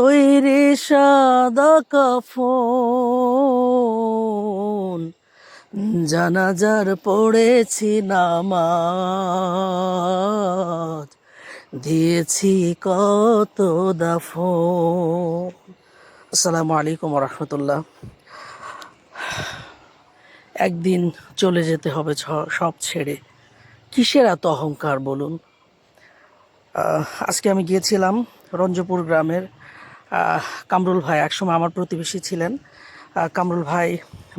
তৈরি সাদা কাফন। জানাজার পড়েছি নামাজ। দিয়েছি কত দাফন। আসসালামু আলাইকুম রহমতুল্লাহ একদিন চলে যেতে হবে সব ছেড়ে। কিসের এত অহংকার বলুন? আজকে আমি গিয়েছিলাম রঞ্জপুর গ্রামের কামরুল ভাই, একসময় আমার প্রতিবেশী ছিলেন। কামরুল ভাই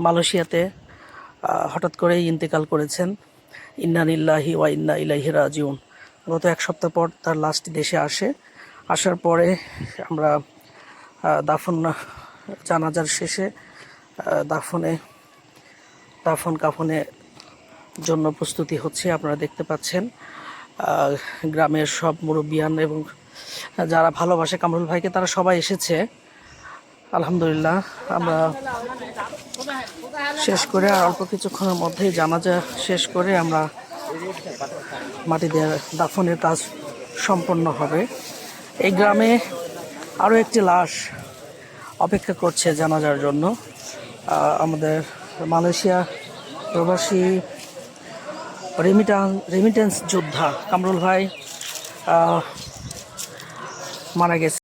মালয়েশিয়াতে হঠাৎ করেই ইন্তেকাল করেছেন। ইন্না নিল্লাহি ওয়া ইন্না ইলাইহি রাজিউন। গত এক সপ্তাহ পর তার লাস্ট দেশে আসে। আসার পরে আমরা দাফন জানাজার শেষে দাফনে, দাফন কাফনে জন্য প্রস্তুতি হচ্ছে, আপনারা দেখতে পাচ্ছেন। গ্রামের সব মুরব্বিয়ান এবং যারা ভালোবাসে কামরুল ভাইকে, তারা সবাই এসেছে। আলহামদুলিল্লাহ, আমরা শেষ করে আর অল্প কিছুক্ষণের মধ্যেই জানাজা শেষ করে আমরা মাটি দিয়ে দাফনের কাজ সম্পন্ন হবে। এই গ্রামে আরও একটি লাশ অপেক্ষা করছে জানাজার জন্য। আমাদের মালয়েশিয়া প্রবাসী রেমিটান রেমিটেন্স যোদ্ধা কামরুল ভাই మనకి